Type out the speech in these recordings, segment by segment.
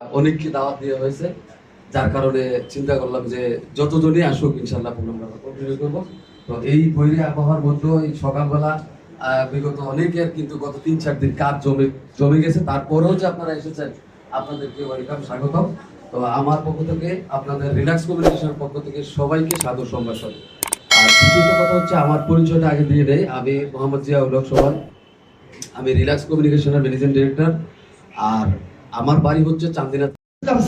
অনেককে দাওয়াত দেওয়া হয়েছে, যার কারণে চিন্তা করলাম যে যতজনই আসুক ইনশাল্লাহ প্রোগ্রামটা কন্টিনিউ করব। তো এই বৈরী আবহাওয়ার মধ্যে এই সকালবেলা বিগত অনেকের কিন্তু গত তিন, চার দিন কাজ জমে জমে গেছে। তারপরেও যে আপনারা এসেছেন, আপনাদেরকে ওয়েলকাম স্বাগতম। তো আমার পক্ষ থেকে, আপনাদের রিল্যাক্স কমিউনিকেশনের পক্ষ থেকে সবাইকে সাদর সম্ভাষণ। আর দ্বিতীয়ত কথা হচ্ছে আমার পরিচয়টা আগে দিয়ে দেয় আমি মোহাম্মদ সোহান। আমি রিল্যাক্স কমিউনিকেশনের ম্যানেজিং ডিরেক্টর। আর আমার বাড়ি হচ্ছে চান্দিনা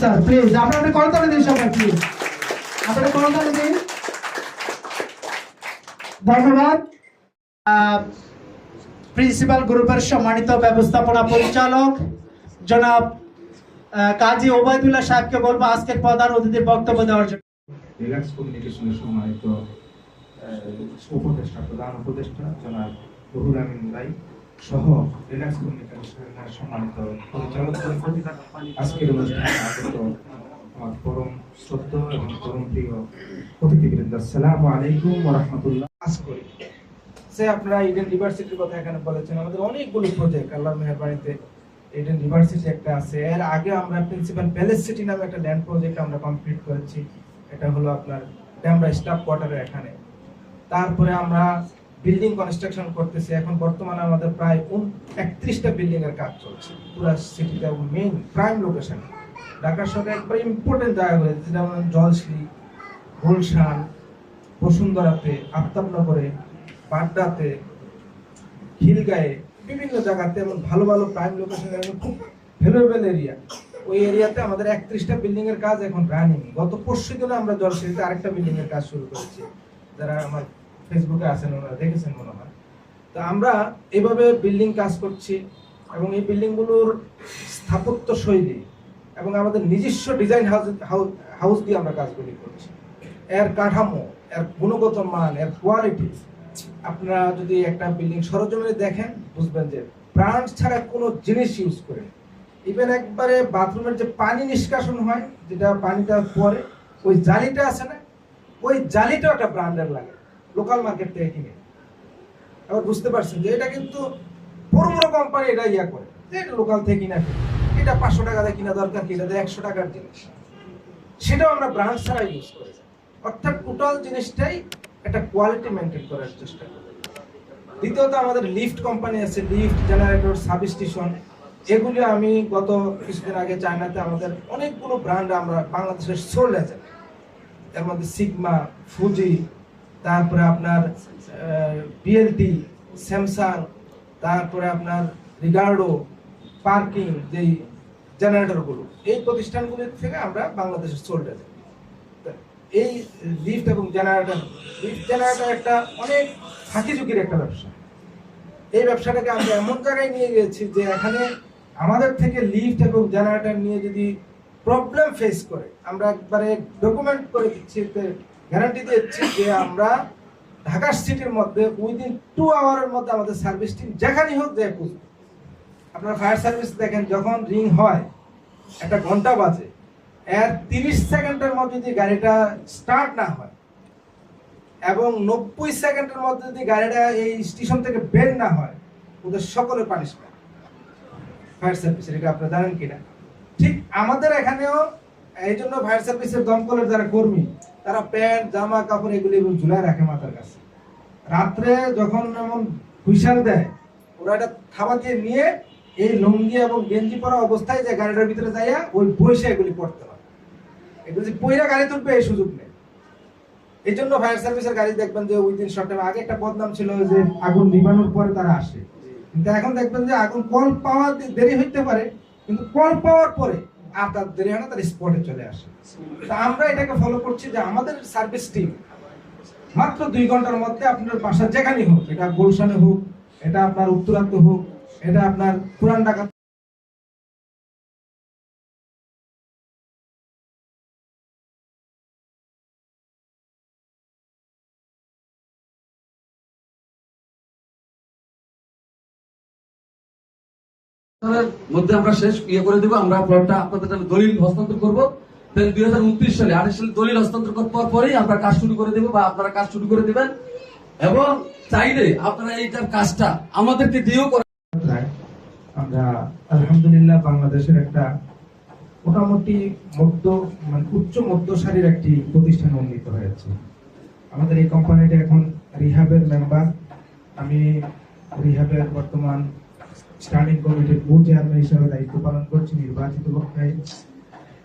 স্যার প্লিজ আপনারা করতালি দিন সবাই প্লিজ আপনারা করতালি দিন। ধন্যবাদ। প্রিন্সিপাল গ্রুপের সম্মানিত ব্যবস্থাপনা পরিচালক জনাব কাজী ওবায়দুল্লাহ সাহেবকে বলব আজকের প্রধান অতিথির বক্তব্য দেওয়ার জন্য। রিল্যাক্স কমিউনিকেশনের সম্মানিত উপদেষ্টা, প্রধান উপদেষ্টা, জনাব রুহুল আমিন ভাই সহ রিল্যাক্স কমিউনিকেশনের সম্মানিত পরিচালক আজকের আমার পরম শ্রদ্ধ এবং পরম প্রিয় অতিথিবৃন্দ, আসসালামু আলাইকুম রাহমাতুল্লাহ কাজ করি। সে আপনারা ইডেন ইউনিভার্সিটির কথা এখানে বলেছেন, আমাদের অনেকগুলো প্রজেক্ট আল্লাহর মেহরবানিতে ইডেন ইউনিভার্সিটি একটা আছে। এর আগে আমরা প্রিন্সিপাল প্যালেস সিটি নামে একটা ল্যান্ড প্রজেক্ট আমরা কমপ্লিট করেছি। এটা হলো আপনার ড্যামরা স্টাফ কোয়ার্টারের এখানে। তারপরে আমরা বিল্ডিং কনস্ট্রাকশন করতেছি। এখন বর্তমানে আমাদের প্রায় একত্রিশটা বিল্ডিং এর কাজ চলছে। পুরো সিটিতে মেইন প্রাইম লোকেশন ঢাকার শহরে একবার ইম্পর্টেন্ট জায়গা হয়েছে যেমন জলশ্রী, গুলশান, বসুন্ধরাতে, আফতাবনগরে, বাড্ডাতে, খিলগাঁয়ে, বিভিন্ন জায়গাতে এমন ভালো ভালো প্রাইম লোকেশন এবং খুব ভ্যালুয়েবল এরিয়া ওই এরিয়াতে আমাদের একত্রিশটা বিল্ডিং এর কাজ এখন রানিং গত পরশু দিনে আমরা জলশ্রীতে আরেকটা বিল্ডিং এর কাজ শুরু করেছি। যারা আমার ফেসবুকে আছেন ওনারা, দেখেছেন মনে হয়। তো আমরা এভাবে বিল্ডিং কাজ করছি এবং এই বিল্ডিংগুলোর স্থাপত্য শৈলী এবং আমাদের নিজস্ব ডিজাইন হাউস হাউস দিয়ে আমরা কাজগুলি করছি। এর কাঠামো, এর গুণগত মান, এর কোয়ালিটি আপনারা যদি একটা বিল্ডিং সরজমিনে দেখেন, বুঝবেন যে ব্রান্ড ছাড়া কোনো জিনিস ইউজ করে ইভেন একবারে বাথরুমের যে পানি নিষ্কাশন হয়, যেটা পানিটা পরে ওই জালিটা আছে না, ওই জালিটাও একটা ব্র্যান্ডের লাগে। লোকাল মার্কেট থেকে কিনে। আবার বুঝতে পারছেন যে এটা কিন্তু বড় বড় কোম্পানি এটা ইয়া করে। যে এটা লোকাল থেকে কিনা। এটা পাঁচশো টাকা দিয়ে কিনা দরকার কি? এটা একশো টাকার জিনিস। সেটাও আমরা ব্রান্ড ছাড়া ইউজ করি অর্থাৎ টোটাল জিনিসটাই একটা কোয়ালিটি মেনটেন করার চেষ্টা করি। দ্বিতীয়ত আমাদের লিফট কোম্পানি আছে লিফট জেনারেটর সাবস্টেশন এগুলি আমি গত কিছুদিন আগে চায়নাতে আমাদের অনেকগুলো ব্র্যান্ড আমরা বাংলাদেশের সোল আছে। এর মধ্যে সিগমা ফুজি তারপরে আপনার বিএলটি স্যামসাং তারপরে আপনার রিগার্ডো পার্কিং যেই জেনারেটরগুলো এই প্রতিষ্ঠানগুলির থেকে আমরা বাংলাদেশের সোল্ড আছে এই লিফট এবং জেনারেটর লিফট জেনারেটর একটা অনেক ফাঁকি ঝুঁকির একটা ব্যবসা। এই ব্যবসাটাকে আমরা এমন জায়গায় নিয়ে গেছি যে এখানে আমাদের থেকে লিফট এবং জেনারেটর নিয়ে যদি প্রবলেম ফেস করে, আমরা একবারে ডকুমেন্ট করে দিচ্ছি গ্যারান্টি দিচ্ছি যে আমরা ঢাকা সিটির মধ্যে উইদিন টু আওয়ারের মধ্যে আমাদের সার্ভিস টিম যেখানেই হোক যায় বুঝবে আপনার ফায়ার সার্ভিস দেখেন, যখন রিং হয়, একটা ঘণ্টা বাজে। এর তিরিশ সেকেন্ডের মধ্যে যদি গাড়িটা স্টার্ট না হয় এবং নব্বই সেকেন্ডের মধ্যে যদি গাড়িটা এই স্টেশন থেকে বের না হয়, ওদের সকলের পানিশমেন্ট ফায়ার সার্ভিসের এটা আপনারা জানেন কিনা? ঠিক আমাদের এখানেও এই জন্য ফায়ার সার্ভিসের দমকলের যারা কর্মী তারা প্যান্ট, জামা, কাপড় এগুলি ঝুলায় রাখে মাথার কাছে। রাত্রে যখন এমন হুইসাল দেয়, ওরা এটা থাবা দিয়ে নিয়ে এই লুঙ্গি এবং গেঞ্জি পরা অবস্থায় যে গাড়িটার ভিতরে যাইয়া ওই বসে এগুলি পড়তে হয়। এগুলি যে পইরা গাড়ি তুলবে, এই সুযোগ নেই। এই জন্য ফায়ার সার্ভিসের গাড়ি দেখবেন যে উইদিন শর্ট টাইম আগে একটা বদনাম ছিল যে আগুন নিবানোর পরে তারা আসে। কিন্তু এখন দেখবেন যে আগুন কল পাওয়া দেরি হইতে পারে, কিন্তু কল পাওয়ার পরে আর তার দেরি হয় না তার স্পটে চলে আসে। তা আমরা এটাকে ফলো করছি যে আমাদের সার্ভিস টিম মাত্র দুই ঘণ্টার মধ্যে আপনার বাসা যেখানেই হোক, এটা গুলশানে হোক, এটা আপনার উত্তরাতে হোক, এটা আপনার পুরান ঢাকা মধ্যে আমরা শেষ ইয়ে করে দেবো, আমরা প্লটটা আপনাদের দলিল হস্তান্তর করব। দেন দুই হাজার উনত্রিশ সালে আঠাশ সালে দলিল হস্তান্তর করার পরেই আমরা কাজ শুরু করে দেবো বা আপনারা কাজ শুরু করে দেবেন। এবং চাইলে আপনারা এইটার কাজটা আমাদেরকে দিয়েও করে আমরা আলহামদুলিল্লাহ বাংলাদেশের একটা মোটামুটি মধ্য মানে উচ্চ মধ্য একটি প্রতিষ্ঠান উন্নীত হয়েছে। আমাদের এই কোম্পানিটা এখন রিহাবের মেম্বার আমি রিহাবের বর্তমান স্ট্যান্ডিং কমিটির কো চেয়ারম্যান হিসেবে দায়িত্ব পালন করছি নির্বাচিত পক্ষে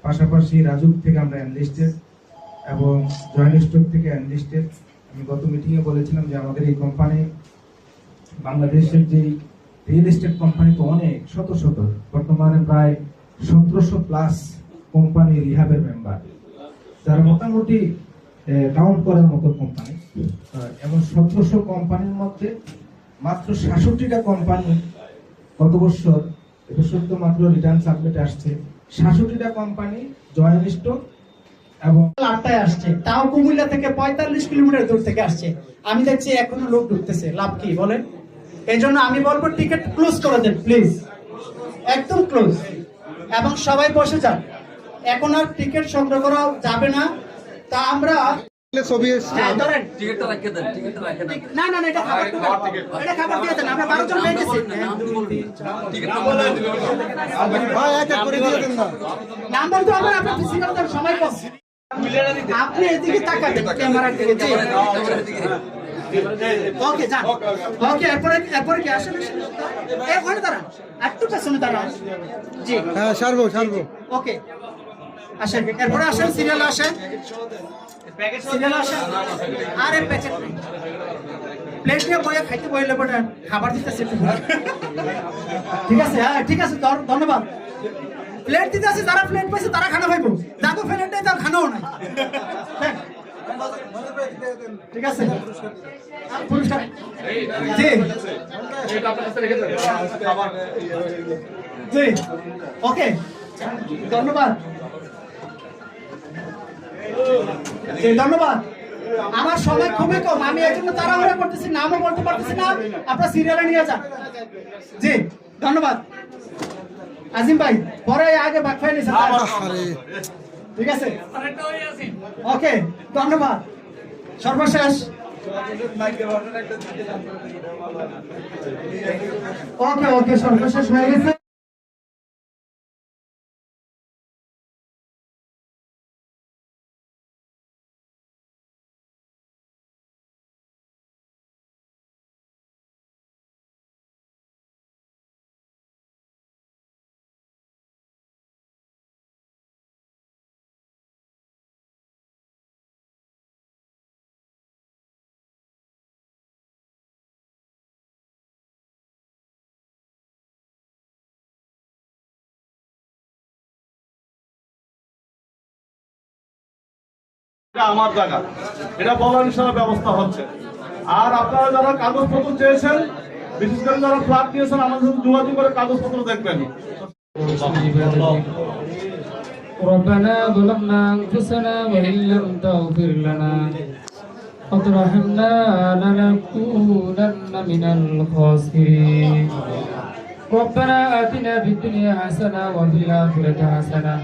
পাশাপাশি রাজুক থেকে আমরা এনলিস্টেড এবং জয়েন্ট স্টক থেকে এনলিস্টেড আমি গত মিটিংয়ে বলেছিলাম যে আমাদের এই কোম্পানি বাংলাদেশের যে রিয়েল এস্টেট কোম্পানি তো অনেক, শত শত, বর্তমানে প্রায় সতেরোশো প্লাস কোম্পানি রিহাবের মেম্বার যারা মোটামুটি কাউন্ট করার মতো কোম্পানি এবং সতেরোশো কোম্পানির মধ্যে মাত্র সাতষট্টিটা কোম্পানি গত এবছর তো মাত্র রিটার্ন সাবমিট আসছে। সাতষট্টিটা কোম্পানি জয়েন্ট স্টক এবং আটটায় আসছে। তাও কুমিল্লা থেকে পঁয়তাল্লিশ কিলোমিটার দূর থেকে আসছে। আমি দেখছি এখনও লোক ঢুকতেছে। লাভ কি বলেন? এই জন্য আমি বলব টিকিট ক্লোজ করে দেন প্লিজ একদম ক্লোজ এবং সবাই বসে যান। এখন আর টিকিট সংগ্রহ করা যাবে না। তা আমরা হ্যাঁ, ধরেন। টিকিটটা রাখে দেন টিকিটটা রাখে দেন। না না না এটা খাবার এটা খাবার দিয়ে দেন আমরা জন নাম্বার তো ফিজিক্যাল সময় কম। আপনি এদিকে ক্যামেরার দিকে। জি। ওকে যান। ওকে এরপরে এরপরে কি আসেন আসেন। এ, দাঁড়ান। একটু পেছনে দাঁড়ান। জি। হ্যাঁ সারবো সারবো। ওকে। আসেন এরপরে আসেন আসেন সিরিয়াল আসেন। আরে প্যাকেট নেই। প্লেট নিয়ে বয়ে খাইতে বইলে পরে খাবার দিতেছে একটু। ঠিক আছে হ্যাঁ ঠিক আছে ধন্যবাদ। প্লেট দিতে আছে যারা প্লেট পাইছে তারা খানা খাইবো। যাকে প্লেট নেই তার খানাও নাই। হ্যাঁ। ঠিক আছে। পুরস্কার? জি। জি। ওকে। ধন্যবাদ। ধন্যবাদ। আমার সময় খুবই কম আমি এই জন্য তাড়াহুড়া করতেছি নামও বলতে পারতেছি না। আপনার সিরিয়ালে নিয়ে যান। জি ধন্যবাদ। আজিম ভাই পরে আগে বাক ফাইলে আরে ঠিক আছে? ওকে ধন্যবাদ। সর্বশেষ। ওকে ওকে সর্বশেষ হয়ে গেছে। এটা আমার জায়গা এটা বলার হিসাবে ব্যবস্থা হচ্ছে আর আপনারা যারা কাগজপত্র চেয়েছেন বিশেষ করে যারা ফ্ল্যাট নিয়েছেন আমাদের সাথে যোগাযোগ করে কাগজপত্র দেখবেন ربنا ظلمنا أنفسنا وإن لم تغفر لنا وترحمنا لنكونن من الخاسرين ربنا آتنا في الدنيا حسنة وفي الآخرة حسنة